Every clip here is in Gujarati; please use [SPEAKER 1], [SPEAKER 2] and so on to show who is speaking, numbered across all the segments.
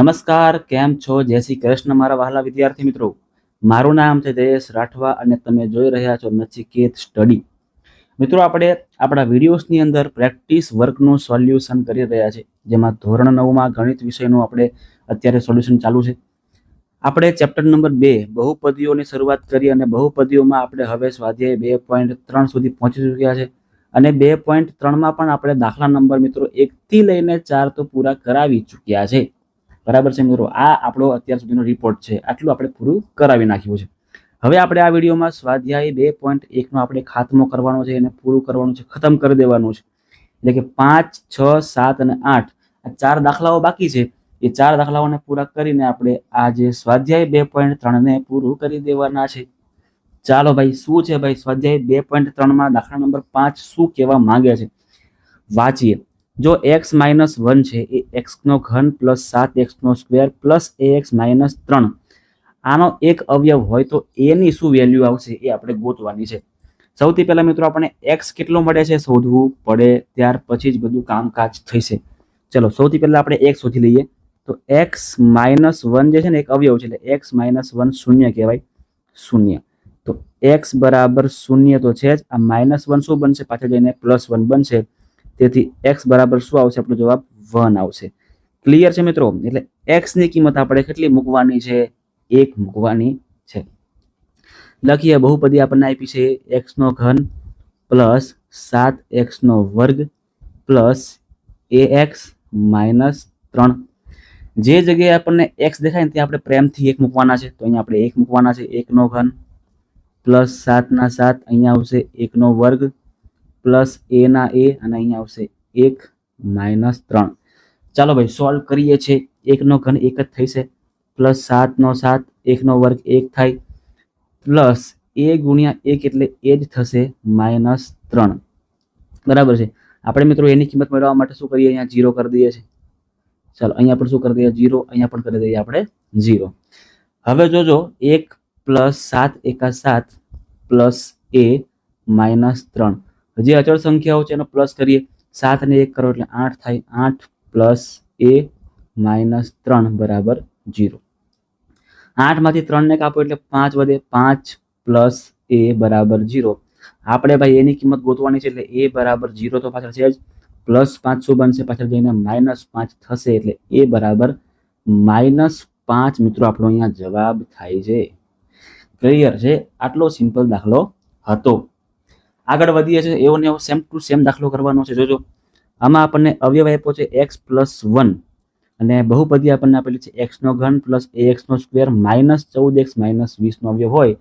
[SPEAKER 1] નમસ્કાર, કેમ છો? જય શ્રી કૃષ્ણ મારા વહાલા વિદ્યાર્થી મિત્રો. મારું નામ છે જયેશ રાઠવા અને તમે જોઈ રહ્યા છો નચિકેત સ્ટડી. મિત્રો, આપણે આપણા વિડીયોઝની અંદર પ્રેક્ટિસ વર્કનું સોલ્યુશન કરી રહ્યા છે જેમાં ધોરણ નવમાં ગણિત વિષયનું આપણે અત્યારે સોલ્યુશન ચાલુ છે. આપણે ચેપ્ટર નંબર બે, બહુપદીઓની શરૂઆત કરી અને બહુપદીઓમાં આપણે હવે સ્વાધ્યાય બે પોઈન્ટ ત્રણ સુધી પહોંચી ચૂક્યા છે. અને બે પોઈન્ટ ત્રણમાં પણ આપણે દાખલા નંબર મિત્રો એકથી લઈને ચાર તો પૂરા કરાવી ચૂક્યા છે. બરાબર છે મિત્રો? આ આપણો અત્યાર સુધીનો રિપોર્ટ છે. આટલું આપણે પૂરું કરાવી નાખ્યું છે. હવે આપણે આ વિડીયોમાં સ્વાધ્યાય બે પોઈન્ટ એકનો આપણે ખાતમો કરવાનો છે એને પૂરું કરવાનું છે, ખતમ કરી દેવાનું છે. એટલે કે પાંચ, છ, સાત અને આઠ, આ ચાર દાખલાઓ બાકી છે. એ ચાર દાખલાઓને પૂરા કરીને આપણે આ જે સ્વાધ્યાય બે પોઈન્ટ ત્રણને પૂરું કરી દેવાના છે. ચાલો ભાઈ, શું છે ભાઈ? સ્વાધ્યાય બે પોઈન્ટ ત્રણમાં દાખલા નંબર પાંચ શું કહેવા માંગે છે? વાંચીએ. જો એક્સ માઇનસ વન છે, એ એક્સનો ઘન પ્લસ સાત એક્સનો square plus a x minus ત્રણ. આનો એક અવયવ હોય તો એની શું વેલ્યુ આવશે એ આપણે ગોતવાની છે. સૌથી પહેલાં મિત્રો આપણે એક્સ કેટલો મળે છે શોધવું પડે, ત્યાર પછી જ બધું કામકાજ થશે. ચલો, સૌથી પહેલાં આપણે એક્સ શોધી લઈએ. તો એક્સ માઇનસ વન જે છે ને, એક અવયવ છે, એટલે એક્સ માઇનસ વન શૂન્ય કહેવાય. શૂન્ય. તો એક્સ બરાબર શૂન્ય તો છે જ. આ માઇનસ વન શું બનશે? પાછળ જઈને પ્લસ વન બનશે. તેથી એક્સ બરાબર શું આવશે? આપણો જવાબ વન આવશે. ક્લિયર છે મિત્રો? એટલે એક્સની કિંમત આપણે કેટલી મૂકવાની છે? એક મૂકવાની છે. લખીએ, બહુપદી આપણને આપી છે એક્સ નો ઘન પ્લસ સાત એક્સ નો વર્ગ પ્લસ એ એક્સ માઇનસ ત્રણ. જે જગ્યાએ આપણને એક્સ દેખાય ને ત્યાં આપણે પ્રેમથી એક મૂકવાના છે. તો અહીંયા આપણે એક મૂકવાના છે એકનો ઘન પ્લસ સાતના સાત અહીંયા આવશે એકનો વર્ગ પ્લસ એના એ અને અહીંયા આવશે એક માઇનસ ત્રણ. ચાલો ભાઈ સોલ્વ કરીએ છીએ. એકનો ઘન એક જ થઈશે પ્લસ સાતનો સાત, એકનો વર્ગ એક થાય. પ્લસ એ ગુણ્યા એક એટલે એ જ થશે માઇનસ ત્રણ. બરાબર છે? આપણે મિત્રો એની કિંમત મેળવવા માટે શું કરીએ? અહીંયા જીરો કરી દઈએ છીએ. ચાલો, અહીંયા પણ શું કરી દઈએ? જીરો અહીંયા પણ કરી દઈએ આપણે જીરો હવે જોજો, એક પ્લસ સાત એકા સાત પ્લસ એ માઇનસ ત્રણ. જે અચળ સંખ્યાઓ છે એનો પ્લસ કરીએ, સાત ને એક કરો એટલે આઠ થાય, આઠ પ્લસ એ માઇનસ ત્રણ બરાબર જીરો આઠમાંથી ત્રણને કાપો એટલે પાંચ વધે પાંચ પ્લસ એ બરાબર જીરો આપણે ભાઈ એની કિંમત ગોતવાની છે એટલે એ બરાબર જીરો તો પાછળ છે જ. પ્લસ પાંચ શું બનશે? પાછળ જઈને માઇનસ પાંચ થશે એટલે એ બરાબર માઇનસ પાંચ. મિત્રો, આપણો અહીંયા જવાબ થાય છે. ક્લિયર છે? આટલો સિમ્પલ દાખલો હતો. આગળ વધીએ છીએ, એવો ને એવો સેમ ટુ સેમ દાખલો કરવાનો છે. જોજો, આમાં આપણને અવયવ આપ્યો છે એક્સ પ્લસ વન અને બહુપદી આપણને આપેલી છે એક્સનો ઘન પ્લસ એ એક્સનો સ્ક્વેર માઇનસ ચૌદ એક્સ માઇનસ વીસનો અવયવ હોય,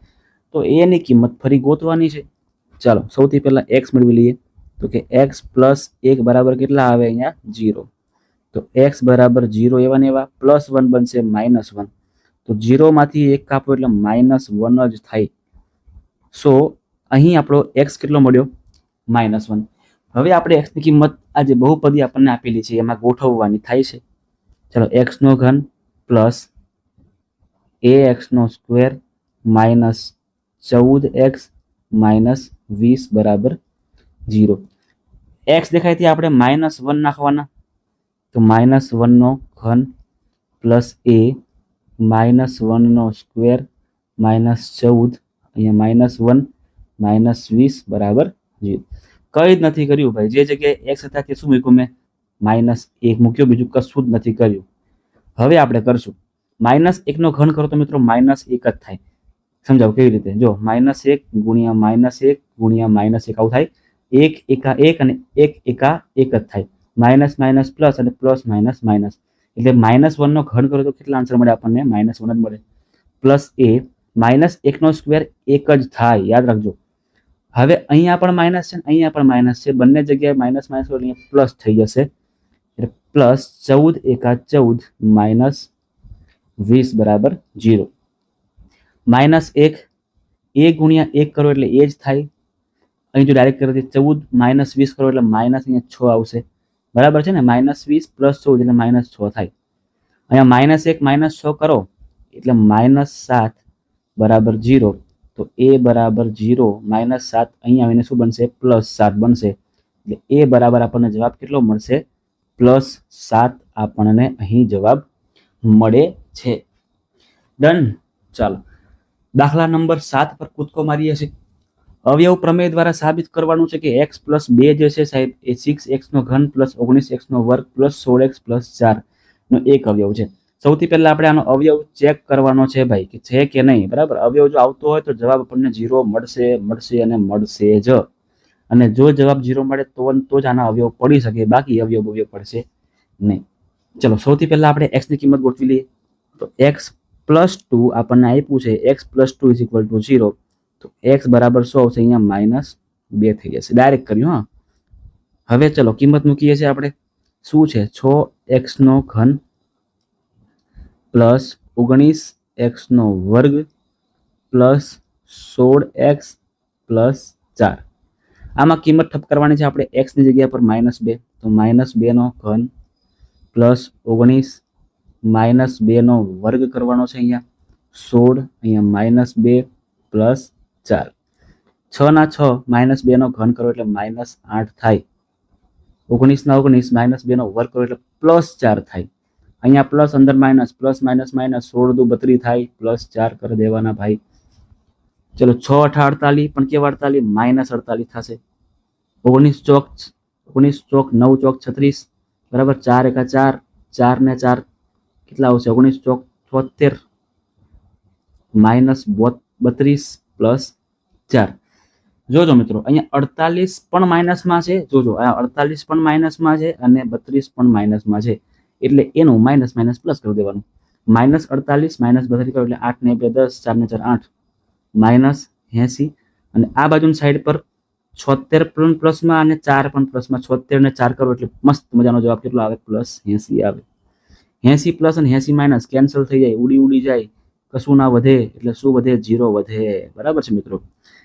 [SPEAKER 1] તો એની કિંમત ફરી ગોતવાની છે. ચાલો, સૌથી પહેલાં એક્સ મેળવી લઈએ. તો કે એક્સ પ્લસ એક બરાબર કેટલા આવે અહીંયા? જીરો તો એક્સ બરાબર જીરો એવા ને એવા પ્લસ વન બનશે માઇનસ વન તો જીરોમાંથી એક કાપો એટલે માઇનસ વન જ થાય. સો અહીં આપણો એક્સ કેટલો મળ્યો? માઇનસ વન હવે આપણે એક્સની કિંમત આ જે બહુપદી આપણને આપેલી છે, એમાં ગોઠવવાની થાય છે. ચલો એક્સનો ઘન પ્લસ એ એક્સનો સ્ક્વેર માઇનસ ચૌદ એક્સ માઇનસ વીસ બરાબર જીરો એક્સ દેખાય ત્યાં આપણે માઇનસ વન નાખવાના. તો માઇનસ વનનો ઘન પ્લસ એ માઇનસ વનનો સ્ક્વેર માઇનસ ચૌદ. અહીંયા માઇનસ વન માઇનસ વીસ બરાબર જીરો કંઈ જ નથી કર્યું ભાઈ. જે જગ્યાએ એક્સ હતા તે શું મૂક્યું મેં? માઇનસ એક મૂક્યો, બીજું કશું જ નથી કર્યું. હવે આપણે કરશું. માઇનસ એકનો ઘન કરો તો મિત્રો માઇનસ એક જ થાય. સમજાવ કેવી રીતે? જો માઇનસ એક ગુણ્યા માઇનસ એક ગુણ્યા માઇનસ એક આવું થાય. એક એકા એક અને એક એકા એક જ થાય. માઇનસ માઇનસ પ્લસ અને પ્લસ માઇનસ માઇનસ એટલે માઇનસ વનનો ઘન કરો તો કેટલા આન્સર મળે આપણને? માઇનસ વન જ મળે. પ્લસ એ માઇનસ એકનો સ્ક્વેર એક જ થાય. યાદ રાખજો. હવે અહીંયા પણ માઇનસ છે અહીંયા પણ માઇનસ છે. બંને જગ્યાએ માઇનસ માઇનસ અહીંયા પ્લસ થઈ જશે. એટલે પ્લસ ચૌદ એકા ચૌદ માઇનસ વીસ બરાબર જીરો માઇનસ એક, એ ગુણ્યા એક કરો એટલે એ જ થાય. અહીં જો ડાયરેક્ટ કરો ચૌદ માઇનસ વીસ કરો એટલે માઇનસ અહીંયા છ આવશે. બરાબર છે ને? માઇનસ વીસ પ્લસ ચૌદ એટલે માઇનસ છ થાય. અહીંયા માઇનસ એક, માઇનસ છ કરો એટલે માઇનસ સાત બરાબર જીરો તો એ બરાબર જીરો માઇનસ સાત અહીં આવીને શું બનશે? પ્લસ સાત બનશે. એટલે એ બરાબર આપણને જવાબ કેટલો મળશે? પ્લસ સાત આપણને અહીં જવાબ મળે છે. ડન. ચાલો. દાખલા નંબર સાત પર કૂદકો મારીએ છીએ. અવયવ પ્રમેય દ્વારા સાબિત કરવાનું છે કે એક્સ પ્લસ બે જે છે સાહેબ, એ સિક્સ એક્સનો ઘન પ્લસ ઓગણીસ એક્સનો વર્ગ પ્લસ સોળ એક્સ પ્લસ ચાર નો એક અવયવ છે. સૌથી પહેલા આપણે આનો અવયવ ચેક કરવાનો છે ભાઈ, કે છે કે નહીં, બરાબર? અવયવ જો આવતો હોય તો જવાબ આપણને જીરો મળશે મળશે અને મળશે જ. અને જો જવાબ જીરો મળે તો તો જ આના અવયવ પડી શકે, બાકી અવયવ અવયવ પડશે નહીં. ચલો, સૌથી પહેલા આપણે એક્સની કિંમત ગોઠવી લઈએ. તો એક્સ પ્લસ ટુ આપણને આપ્યું છે x plus two is equal to zero તો એક્સ બરાબર સો આવશે, અહીંયા માઇનસ બે થઈ જશે. ડાયરેક્ટ કર્યું, હા? હવે ચલો, કિંમત મૂકીએ છીએ આપણે. શું છે? છ એક્સનો ઘન પ્લસ ઓગણીસ એક્સનો વર્ગ પ્લસ સોળ એક્સ પ્લસ ચાર. આમાં કિંમત ઠપ કરવાની છે. આપણે એક્સની જગ્યા પર માઇનસ બે. તો માઇનસ બેનો ઘન પ્લસ ઓગણીસ માઇનસ બેનો વર્ગ કરવાનો છે અહીંયા. સોળ અહીંયા માઇનસ બે પ્લસ ચાર. છના છ માઇનસ બેનો ઘન કરો એટલે માઇનસ આઠ થાય. ઓગણીસના ઓગણીસ માઇનસ બેનો વર્ગ કરો એટલે પ્લસ ચાર થાય. અહીંયા પ્લસ અંદર માઇનસ પ્લસ માઇનસ માઇનસ સોળ દુ બત્રી થાય પ્લસ ચાર કરી દેવાના ભાઈ. ચલો છ અઠા અડતાલીસ પણ કેવા અડતાલીસ માઇનસ અડતાલીસ થશે. ઓગણીસ ચોક ઓગણીસ ચોક, નવ ચોક, છત્રીસ, બરાબર ચાર એકા ચાર ચાર ને ચાર કેટલા આવશે? ઓગણીસ ચોક, છોતેર. માઇનસ બત્રીસ પ્લસ ચાર. જોજો મિત્રો, અહીંયા અડતાલીસ પણ માઇનસમાં છે. જોજો આ અડતાલીસ પણ માઇનસમાં છે અને બત્રીસ પણ માઇનસમાં છે. એટલે એનું માઇનસ માઇનસ પ્લસ કરી દેવાનું. માઇનસ અડતાલીસ માઇનસ બત્રીસ કરો એટલે આઠ ને બે, દસ, ચાર ને ચાર, આઠ. માઇનસ એંસી. અને આ બાજુની સાઈડ પર છોતેર પણ પ્લસમાં અને ચાર પણ પ્લસમાં છોતેર ને ચાર કરો એટલે મસ્ત મજાનો જવાબ કેટલો આવે? પ્લસ એંસી આવે. એંસી પ્લસ અને એંસી માઇનસ કેન્સલ થઈ જાય, ઉડી ઉડી જાય. કશું ના વધે એટલે શું વધે? જીરો વધે. બરાબર છે મિત્રો?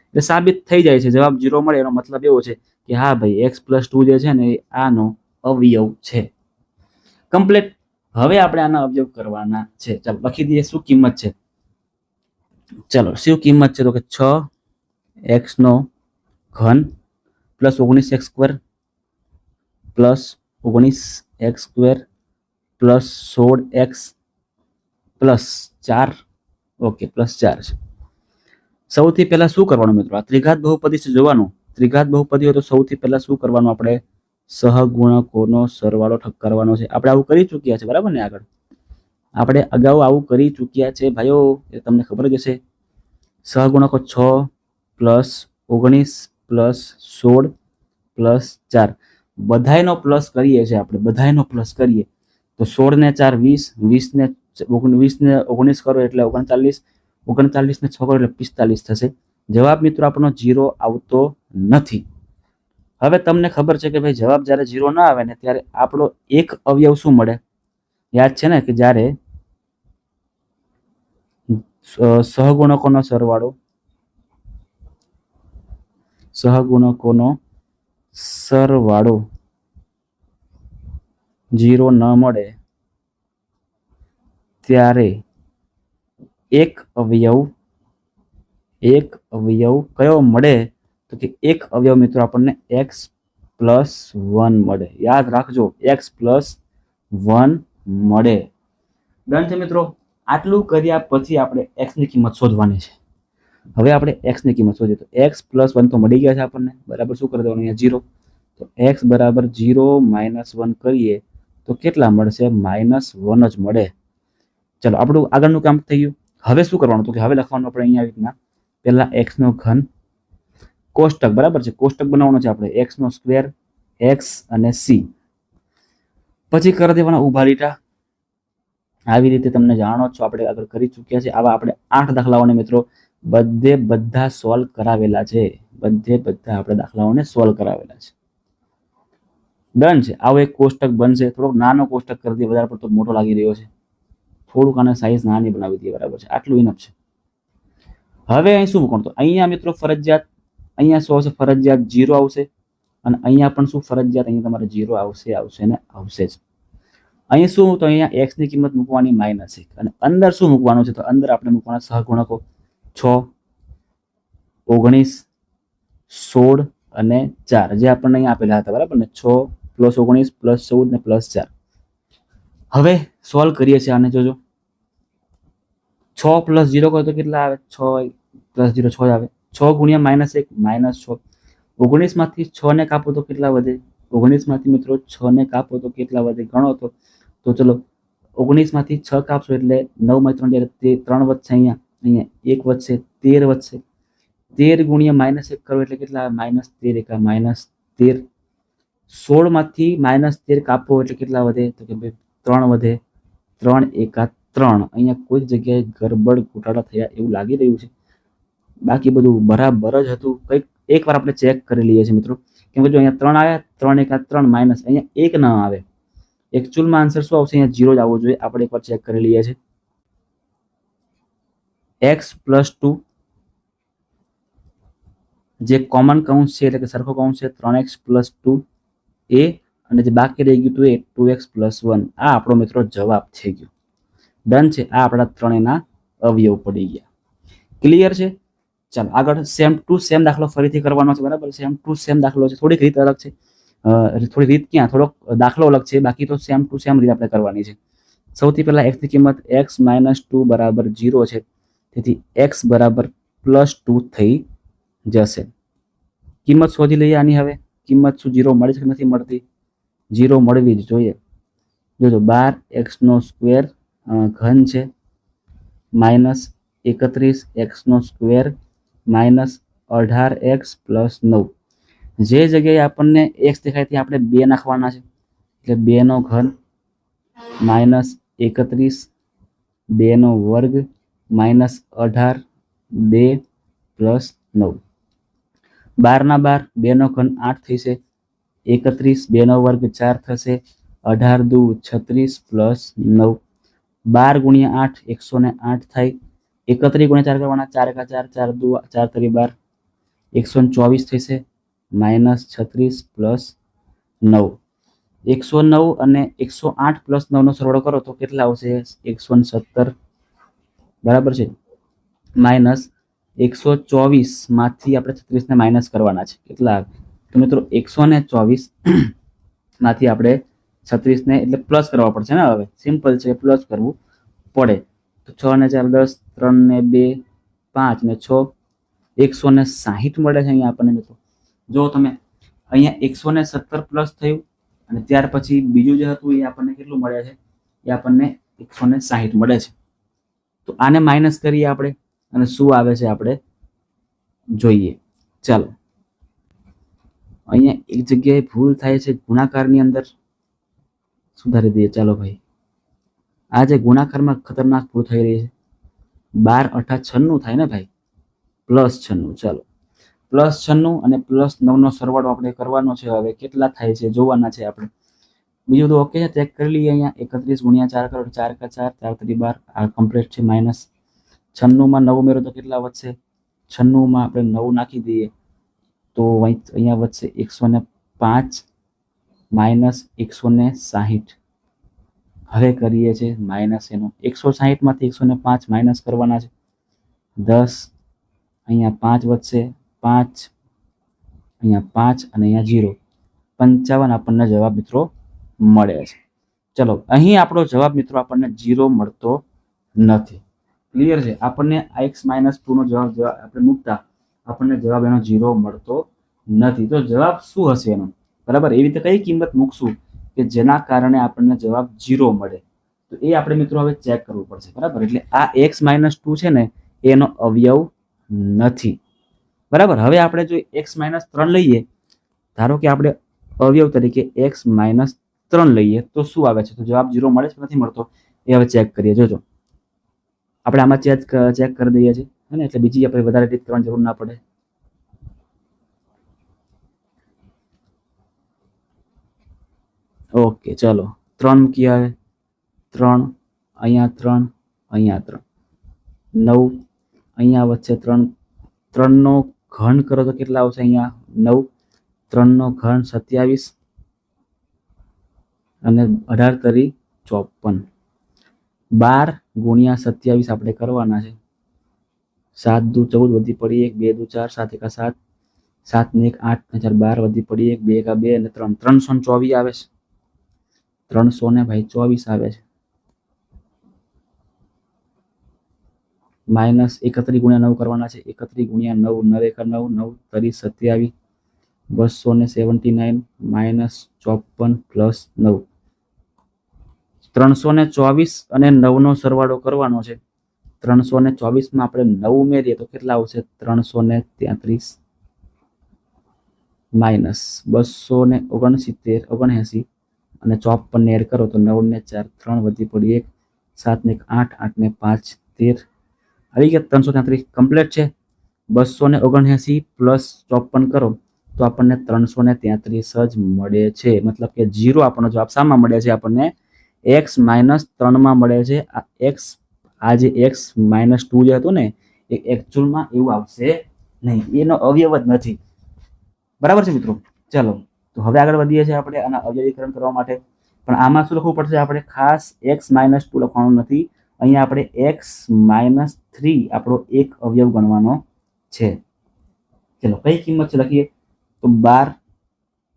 [SPEAKER 1] એટલે સાબિત થઈ જાય છે. જવાબ જીરો મળે એનો મતલબ એવો છે કે હા ભાઈ એક્સ પ્લસ ટુ જે છે ને, એ આનો અવયવ છે. કમ્પ્લીટ હવે આપણે આના અવયવ કરવાના છે. ચાલો, લખી દઈએ શું કિંમત છે. ચલો, શું કિંમત છે? તો કે છ એક્સનો ઘન પ્લસ ઓગણીસ એક્સ સ્ક્વેર પ્લસ ઓગણીસ એક્સ સ્ક્વેર પ્લસ સોળ એક્સ પ્લસ ચાર. ઓકે પ્લસ ચાર છે. સૌથી પહેલા શું કરવાનું મિત્રો? આ ત્રિઘાત બહુપદી છે, જોવાનું. ત્રિઘાત બહુપદી હોય તો સૌથી પહેલા શું કરવાનું આપણે? સહગુણકોનો સરવાળો ઠક્કરવાનો છે. આપણે આવું કરી ચૂક્યા છે, બરાબર ને આગળ? આપણે અગાઉ આવું કરી ચૂક્યા છે, ભાઈઓ, એ તમને ખબર જ હશે. સહગુણકો છ પ્લસ ઓગણીસ પ્લસ સોળ પ્લસ ચાર. બધાયનો પ્લસ કરીએ છીએ આપણે, બધાયનો પ્લસ કરીએ. તો સોળ ને ચાર વીસ વીસ ને વીસ ને ઓગણીસ કરો એટલે ઓગણચાલીસ ઓગણચાલીસ ને છ કરો એટલે પિસ્તાલીસ થશે. જવાબ મિત્રો આપણો જીરો આવતો નથી. હવે તમને ખબર છે કે ભાઈ જવાબ જ્યારે જીરો ના આવે ને ત્યારે આપણો એક અવયવ શું મળે? યાદ છે ને કે જ્યારે સહગુણકોનો સરવાળો સહગુણકોનો સરવાળો જીરો ન મળે ત્યારે એક અવયવ એક અવયવ કયો મળે? તો કે એક અવયવ મિત્રો આપણને એક્સ પ્લસ વન મળે. યાદ રાખજો એક્સ પ્લસ વન મળે. ડન છે મિત્રો. આટલું કર્યા પછી આપણે એક્સની કિંમત શોધવાની છે. હવે આપણે એક્સની કિંમત શોધીએ તો એક્સ પ્લસ વન તો મળી ગયા છે આપણને. બરાબર શું કરી દેવાનું અહીંયા? જીરો તો એક્સ બરાબર જીરો માઇનસ વન કરીએ તો કેટલા મળશે? માઇનસ વન જ મળે. ચલો, આપણું આગળનું કામ થઈ ગયું. હવે શું કરવાનું? તો કે હવે લખવાનું આપણે અહીંયા આવી રીતના. પહેલાં એક્સનો ઘન કોષ્ટક, બરાબર છે? કોષ્ટક બનાવવાનો છે આપણે. એક્સ નો સ્ક્વેર એક્સ અને સી પછી કરી દેવાના ઊભા લીટા. આવી રીતે તમને જાણો છો, આપણે આગળ કરી ચૂક્યા છે. આવા આપણે આઠ દાખલાઓને મિત્રો બધે બધા સોલ્વ કરાવેલા છે. બધે બધા આપણે દાખલાઓને સોલ્વ કરાવેલા છે. ડન છે. આવો એક કોષ્ટક બનશે. થોડોક નાનો કોષ્ટક કરી દઈએ. વધારે પડતો મોટો લાગી રહ્યો છે. થોડુંક આને સાઈઝ નાની બનાવી દઈએ. બરાબર છે. આટલું ઇનફ છે. હવે અહીં શું મૂકવાનું? તો અહીંયા મિત્રો ફરજિયાત અહીંયા શું આવશે? ફરજિયાત જીરો આવશે. અને અહીંયા પણ શું? ફરજિયાત અહીંયા તમારે જીરો આવશે આવશે ને આવશે જ. અહીં શું? તો અહીંયા એક્સની કિંમત મૂકવાની માઇનસ એક. અને અંદર શું મૂકવાનું છે? તો અંદર આપણે મૂકવાના સહગુણકો. છ, ઓગણીસ, સોળ અને ચાર. જે આપણને અહીંયા આપેલા હતા, બરાબર ને? છ પ્લસ ઓગણીસ પ્લસ ચૌદ ને પ્લસ ચાર. હવે સોલ્વ કરીએ છીએ આને, જોજો. છ પ્લસ જીરો કરો તો કેટલા આવે? છ પ્લસ જીરો છ આવે. છ ગુણ્યા માઇનસ એક, માઇનસ છ. ઓગણીસમાંથી છ ને કાપો તો કેટલા વધે? ઓગણીસમાંથી મિત્રો છ ને કાપો તો કેટલા વધે? ગણો તો. તો ચલો, ઓગણીસમાંથી છ કાપશો એટલે નવમાં ત્રણ જ્યારે તે ત્રણ વધશે અહીંયા. અહીંયા એક વધશે, તેર વધશે. તેર ગુણ્યા માઇનસ એક કરો એટલે કેટલા માઇનસ તેર એકા, માઇનસ તેર. સોળમાંથી માઇનસ તેર કાપો એટલે કેટલા વધે? તો કે ભાઈ ત્રણ વધે. ત્રણ એકા ત્રણ. અહીંયા કોઈ જગ્યાએ ગરબડ ઘોટાળા થયા એવું લાગી રહ્યું છે. બાકી બધું બરાબર જ હતું. કંઈક એકવાર આપણે ચેક કરી લઈએ છીએ મિત્રો. કેમ કે જો અહીંયા ત્રણ આવ્યા ત્રણ એકા ત્રણ માઇનસ અહીંયા એક ન આવે. એકચ્યુઅલમાં આન્સર શું આવશે? અહીંયા જીરો જ આવવો જોઈએ. આપણે એકવાર ચેક કરી લઈએ છીએ. એક્સ પ્લસ ટુ જે કોમન કાઉન્ટ છે, એટલે કે સરખો કાઉન્ટ છે, ત્રણ એક્સ પ્લસ ટુ એ અને જે બાકી રહી ગયું two a two x plus one આ આપણો મિત્રો જવાબ થઈ ગયો. ડન છે. આ આપણા ત્રણેયના અવયવ પડી ગયા. ક્લિયર છે? ચાલો, આગળ સેમ ટુ સેમ દાખલો ફરીથી કરવાનો છે, બરાબર? સેમ ટુ સેમ દાખલો છે, થોડીક રીત અલગ છે. થોડી રીત ક્યાં? થોડોક દાખલો અલગ છે, બાકી તો સેમ ટુ સેમ રીત આપણે કરવાની છે. સૌથી પહેલા એક્સની કિંમત એક્સ માઇનસ ટુ બરાબર જીરો છે. તેથી એક્સ બરાબર પ્લસ ટુ થઈ જશે. કિંમત શોધી લઈએ આની હવે. કિંમત શું જીરો મળે છે નથી મળતી. જીરો મળવી જ જોઈએ. જોજો, બાર એક્સનો સ્ક્વેર ઘન છે. માઇનસ એકત્રીસ એક્સનો સ્ક્વેર માઇનસ અઢાર એક્સ પ્લસ નવ. જે જગ્યાએ આપણને એક્સ દેખાય ત્યાં આપણે બે નાખવાના છે. એટલે બેનો ઘન માઇનસ એકત્રીસ બેનો વર્ગ માઇનસ અઢાર, બે પ્લસ નવ. બારના બાર બેનો ઘન આઠ થશે એકત્રીસ બેનો વર્ગ ચાર થશે. અઢાર દુ છત્રીસ પ્લસ નવ. બાર ગુણ્યા આઠ એકસો ને આઠ થાય. એકત્રીસ ગુણ્યા ચાર કરવાના, ચાર એકા ચાર ચાર દુ, ચાર તરી બાર, એકસો ચોવીસ થશે, માઇનસ છત્રીસ પ્લસ નવ. એકસો નવ અને એકસો આઠ પ્લસ નવનો સરવાળો કરો તો કેટલા આવશે? એકસો સત્તર. બરાબર છે? માઇનસ એકસો ચોવીસમાંથી આપણે છત્રીસને માઇનસ કરવાના છે. કેટલા? તો મિત્રો એકસો ને ચોવીસમાંથી આપણે છત્રીસને એટલે પ્લસ કરવા પડશે ને હવે. સિમ્પલ છે, પ્લસ કરવું પડે. તો છ ને ચાર, દસ, ત્રણ ને બે, પાંચ ને છ, એકસો ને સાહીઠ મળે છે અહીંયા આપણને મિત્રો. જો તમે અહીંયા એકસો ને સત્તર પ્લસ થયું અને ત્યાર પછી બીજું જે હતું એ આપણને કેટલું મળે છે? એ આપણને એકસો ને સાહીઠ મળે છે. તો આને માઇનસ કરીએ આપણે અને શું આવે છે આપણે? જોઈએ. ચાલો. અહીંયા એક જગ્યાએ ભૂલ થાય છે ગુણાકારની અંદર. સુધારી દઈએ. ચાલો ભાઈ. આ જે ગુણાકારમાં ખતરનાક ભૂલ થઈ રહી છે. બાર અઠા છન્નું થાય ને ભાઈ? પ્લસ છન્નું, ચાલો. પ્લસ છન્નું અને પ્લસ નવનો સરવાળો આપણે કરવાનો છે. હવે કેટલા થાય છે જોવાના છે આપણે. બીજું તો ઓકે છે ચેક કરી લઈએ અહીંયા. એકત્રીસ ગુણ્યા ચાર કરો ચાર કા ચાર ચાર તરી બાર. આ કમ્પ્લીટ છે માઇનસ છન્નુંમાં નવ ઉમેરો તો કેટલા વધશે? છન્નુંમાં આપણે નવ નાખી દઈએ. તો અહીંયા વધશે એકસો ને પાંચ માઇનસ એકસો ને સાહીઠ. હવે કરીએ છીએ માઇનસ એનો એકસો સાહીઠમાંથી એકસો ને પાંચ માઇનસ કરવાના છે. દસ, અહીંયા પાંચ વધશે, પાંચ, અહીંયા પાંચ અને અહીંયા જીરો પંચાવન આપણને જવાબ મિત્રો મળે છે. ચલો, અહીં આપણો જવાબ મિત્રો આપણને જીરો મળતો નથી. ક્લિયર છે? આપણને આ એક્સ માઇનસ ટુનો જવાબ જવાબ આપણે મૂકતા આપણને જવાબ એનો જીરો મળતો નથી. તો જવાબ શું હશે એનો? બરાબર? એવી રીતે કઈ કિંમત મૂકશું? કે જેના કારણે આપણને જવાબ જીરો મળે. તો એ આપણે મિત્રો હવે ચેક કરવું પડશે, બરાબર? એટલે આ એક્સ માઇનસ ટુ છે ને, એનો અવયવ નથી. બરાબર? હવે આપણે જો એક્સ માઇનસ ત્રણ લઈએ, ધારો કે આપણે અવયવ તરીકે એક્સ માઇનસ ત્રણ લઈએ, તો શું આવે છે? તો જવાબ જીરો મળે છે નથી મળતો? એ હવે ચેક કરીએ. જોજો. આપણે આમાં ચેક ચેક કરી દઈએ છીએ, હે ને? એટલે બીજી આપણે વધારે રીત કરવાની જરૂર ના પડે. ઓકે, ચલો. ત્રણ મૂકી આવે. ત્રણ, અહીંયા ત્રણ અહીંયા ત્રણ. નવ, અહીંયા વચ્ચે ત્રણ. ત્રણનો ઘન કરો તો કેટલા આવશે અહીંયા? નવ. ત્રણનો ઘન સત્યાવીસ. અને અઢાર તરી ચોપન. બાર ગુણ્યા સત્યાવીસ આપણે કરવાના છે. સાત દુ ચૌદ વધી પડી એક, બે દુ ચાર, સાત એકા સાત. સાત ને એક, આઠ ને ચાર, બાર વધી પડી એક, બે એકા બે, અને ત્રણ. ત્રણસો ચોવીસ આવે છે. ત્રણસો ને ભાઈ ચોવીસ આવે છે. માઇનસ એકત્રીસ ગુણ્યા નવ કરવાના છે. એકત્રીસ ગુણ્યા નવ નવ નવ નવ તરી સત્યાવીસ, બસો ને સેવન્ટી નાઇન, માઇનસ ચોપન પ્લસ નવ. ત્રણસો ને ચોવીસ અને નવનો સરવાળો કરવાનો છે. ત્રણસો ને ચોવીસમાં આપણે નવ ઉમેરીએ તો કેટલા આવશે? ત્રણસો ને તેત્રીસ માઇનસ બસો ને ઓગણસિત્તેર, ઓગણએંસી અને ચોપ ને એડ કરો તો નવ ને ચાર, ત્રણ વધી પડી એક, સાત ને એક, આઠ આઠ ને પાંચ, તેર. આવી ગયા ત્રણસો તેત્રીસ. કમ્પ્લીટ છે. બસો ને ઓગણએંસી પ્લસ ચોપન કરો તો આપણને ત્રણસો ને તેત્રીસ જ મળે છે. મતલબ કે જીરો આપણો જવાબ શામાં મળે છે? આપણને એક્સ માઇનસ ત્રણમાં મળે છે. આ એક્સ આ જે એક્સ માઇનસ ટુ જે હતું ને, એ એકચ્યુઅલમાં એવું આવશે નહીં. એનો અવયવ જ નથી. બરાબર છે મિત્રો? ચાલો. તો હવે આગળ વધીએ છીએ આપણે આના અવયવીકરણ કરવા માટે. પણ આમાં શું લખવું પડશે? આપણે ખાસ એક્સ માઇનસ ટુ લખવાનું નથી. અહીંયા આપણે એક્સ માઇનસ થ્રી આપણો એક અવયવ ગણવાનો છે. ચલો, કઈ કિંમત છે લખીએ? તો બાર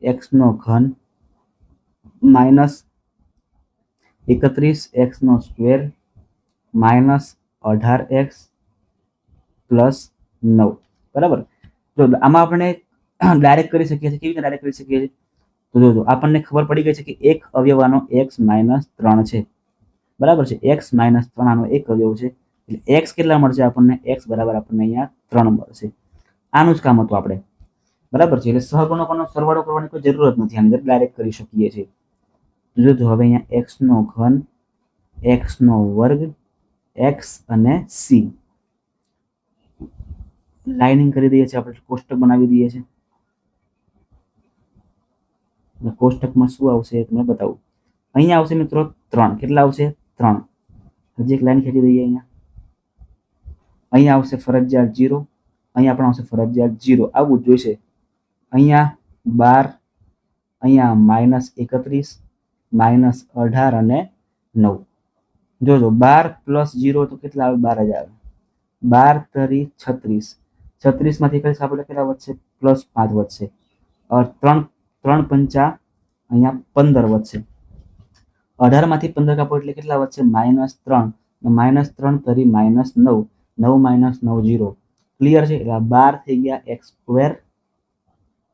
[SPEAKER 1] એક્સનો ઘન માઇનસ એકત્રીસ એક્સનો સ્ક્વેર માઇનસ અઢાર એક્સ પ્લસ નવ. બરાબર? જો આમાં આપણે ડાયરેક્ટ કરી શકીએ છીએ, કેવી રીતે ડાયરેક્ટ કરી શકીએ છીએ? તો જોજો, આપણને ખબર પડી ગઈ છે કે એક અવયવાનો એક્સ માઇનસ ત્રણ છે. બરાબર છે? એક્સ માઇનસ ત્રણ આનો એક અવયવ છે. એટલે એક્સ કેટલા મળશે આપણને? એક્સ બરાબર આપણને અહીંયા ત્રણ મળશે. આનું જ કામ હતું આપણે. બરાબર છે? એટલે સહગુણકોનો સરવાળો કરવાની કોઈ જરૂર જ નથી. આની અંદર ડાયરેક્ટ કરી શકીએ છીએ. જોજો, હવે અહીંયા એક્સ નો ઘન એક્સ નો વર્ગ એક્સ અને સી લાઇનિંગ કરી દઈએ છીએ આપણે, કોષ્ટક બનાવી દઈએ છીએ. એટલે કોષ્ટકમાં શું આવશે એ તમને બતાવું. અહીંયા આવશે મિત્રો ત્રણ. કેટલા આવશે? ત્રણ. હજી એક લાઈન ખેંચી દઈએ અહીંયા. અહીંયા આવશે ફરજિયાત જીરો. અહીંયા પણ આવશે ફરજિયાત જીરો. આવવું જ જોઈશે. અહીંયા બાર, અહીંયા માઇનસ એકત્રીસ, માઇનસ અઢાર અને નવ. જોજો, બાર પ્લસ જીરો તો કેટલા આવે? બાર જ આવે. બાર તરી છત્રીસ. છત્રીસમાંથી કઈ આપણે કેટલા વધશે? પ્લસ પાંચ વધશે. અ, ત્રણ ત્રણ પંચા અહીંયા પંદર વધશે. અઢારમાંથી પંદર કાપો એટલે કેટલા વધશે? માઇનસ ત્રણ. માઇનસ ત્રણ તરી માઇનસ નવ. નવ માઇનસ નવ જીરો ક્લિયર છે? એટલે બાર થઈ ગયા એક્સ સ્ક્વેર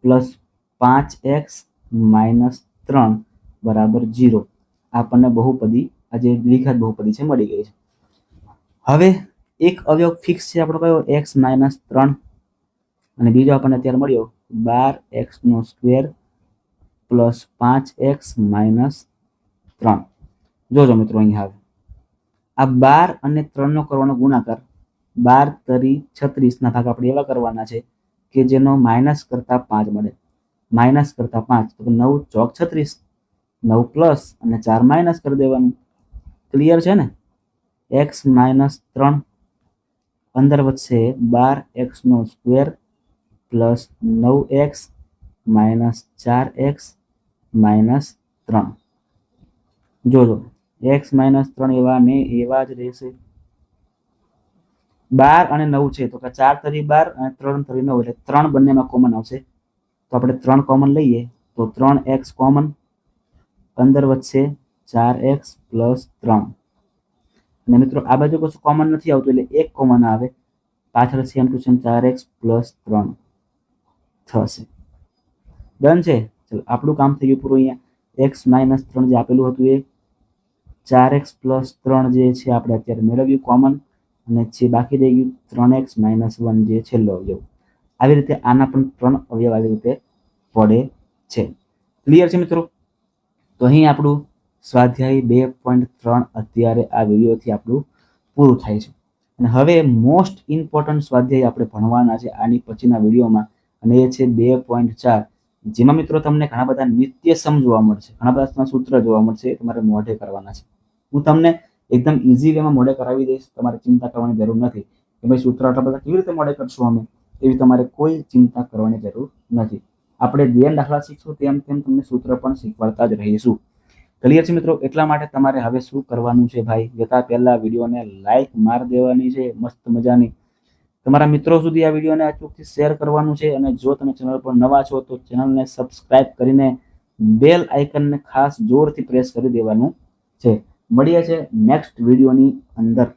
[SPEAKER 1] પ્લસ પાંચ એક્સ માઇનસ ત્રણ બરાબર જીરો આપણને બહુપદી આ જે દ્વિઘાત બહુપદી છે, મળી ગઈ છે. હવે એક અવયવ ફિક્સ છે, આપણો કયો? એક્સ માઇનસ ત્રણ. અને બીજો આપણને અત્યારે મળ્યો બાર એક્સ નો સ્ક્વેર પ્લસ પાંચ એક્સ માઇનસ ત્રણ. જોજો મિત્રો અહીંયા આવે. આ બાર અને ત્રણનો કરવાનો ગુણાકાર બાર તરી છત્રીસના ભાગ આપણે એવા કરવાના છે કે જેનો માઇનસ કરતા પાંચ મળે. માઇનસ કરતા પાંચ, તો નવ ચોક છત્રીસ. નવ પ્લસ અને ચાર માઇનસ કરી દેવાનું. ક્લિયર છે ને? એક્સ માઇનસ ત્રણ. અંદર વધશે બાર એક્સનો સ્ક્વેર પ્લસ નવ એક્સ માઇનસ ચાર એક્સ માઇનસ ત્રણ. જોજો, એક્સ માઇનસ ત્રણ એવા ને એવા જ રહેશે. બાર અને નવ છે, તો કે ચાર તરી બાર અને ત્રણ તરી નવ, એટલે ત્રણ બંનેમાં કોમન આવશે. તો આપણે ત્રણ કોમન લઈએ, તો ત્રણ એક્સ કોમન અંદર વધશે ચાર એક્સ પ્લસ ત્રણ. અને મિત્રો, આ બાજુ કશું કોમન નથી આવતું, એટલે એક કોમન આવે. પાછળ સેમ ટુ સેમ ચાર એક્સ પ્લસ ત્રણ. થશે. ડન છે? ચલો, આપણું કામ થઈ ગયું પૂરું અહીંયા. એક્સ માઇનસ ત્રણ જે આપેલું હતું એ, ચાર એક્સ પ્લસ ત્રણ જે છે આપણે અત્યારે મેળવ્યું કોમન અને જે બાકી રહી ગયું ત્રણ એક્સ માઇનસ વન જે છેલ્લો અવયવ. આવી રીતે આના પણ ત્રણ અવયવ આવી રીતે પડે છે. ક્લિયર છે મિત્રો? તો અહીં આપણું સ્વાધ્યાય બે પોઈન્ટ ત્રણ અત્યારે આ વિડીયોથી આપણું પૂરું થાય છે. અને હવે મોસ્ટ ઇમ્પોર્ટન્ટ સ્વાધ્યાય આપણે ભણવાના છે આની પછીના વિડીયોમાં, અને એ છે બે પોઈન્ટ ચાર. જેમાં મિત્રો તમને ઘણા બધા નિત્ય સમ જોવા મળશે. ઘણા બધા સૂત્ર જોવા મળશે તમારે મોઢે કરવાના છે. હું તમને એકદમ ઇઝી વેમાં મોઢે કરાવી દઈશ. તમારે ચિંતા કરવાની જરૂર નથી કે ભાઈ સૂત્ર આટલા બધા કેવી રીતે મોઢે કરશું અમે? એવી તમારે કોઈ ચિંતા કરવાની જરૂર નથી. આપણે જેમ દાખલા શીખશું તેમ તેમ તમને સૂત્ર પણ શીખવાડતા જ રહીશું. ક્લિયર છે મિત્રો? એટલા માટે તમારે હવે શું કરવાનું છે ભાઈ? જતા પહેલા વિડીયોને લાઈક માર દેવાની છે. મસ્ત મજાની. તમારા મિત્રો સુધી આ વિડીયોને અચૂકથી શેર કરવાનું છે અને જો તમે ચેનલ પર નવા છો તો ચેનલને સબસ્ક્રાઇબ કરીને બેલ આઇકનને ખાસ જોરથી પ્રેસ કરી દેવાનું છે. મળીએ છે નેક્સ્ટ વિડીયોની અંદર.